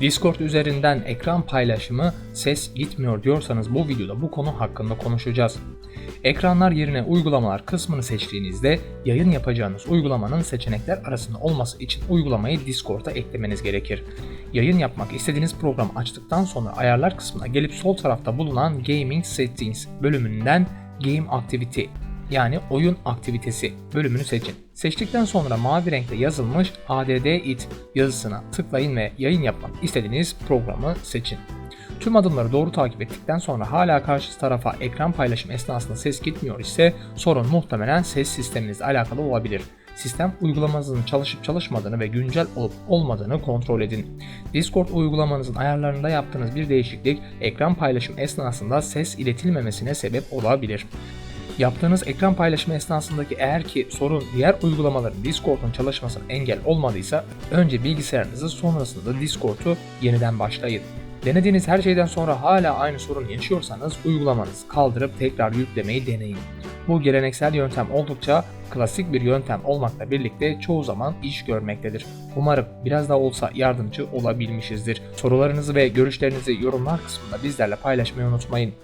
Discord üzerinden ekran paylaşımı ses gitmiyor diyorsanız bu videoda bu konu hakkında konuşacağız. Ekranlar yerine uygulamalar kısmını seçtiğinizde yayın yapacağınız uygulamanın seçenekler arasında olması için uygulamayı Discord'a eklemeniz gerekir. Yayın yapmak istediğiniz programı açtıktan sonra ayarlar kısmına gelip sol tarafta bulunan Gaming Settings bölümünden Game Activity yani oyun aktivitesi bölümünü seçin. Seçtikten sonra mavi renkte yazılmış add it yazısına tıklayın ve yayın yapmak istediğiniz programı seçin. Tüm adımları doğru takip ettikten sonra hala karşı tarafa ekran paylaşım esnasında ses gitmiyor ise sorun muhtemelen ses sisteminizle alakalı olabilir. Sistem uygulamanızın çalışıp çalışmadığını ve güncel olup olmadığını kontrol edin. Discord uygulamanızın ayarlarında yaptığınız bir değişiklik ekran paylaşım esnasında ses iletilmemesine sebep olabilir. Yaptığınız ekran paylaşımı esnasındaki eğer ki sorun diğer uygulamaların Discord'un çalışmasına engel olmadıysa önce bilgisayarınızı sonrasında da Discord'u yeniden başlayın. Denediğiniz her şeyden sonra hala aynı sorunu yaşıyorsanız uygulamanızı kaldırıp tekrar yüklemeyi deneyin. Bu geleneksel yöntem oldukça klasik bir yöntem olmakla birlikte çoğu zaman iş görmektedir. Umarım biraz da olsa yardımcı olabilmişizdir. Sorularınızı ve görüşlerinizi yorumlar kısmında bizlerle paylaşmayı unutmayın.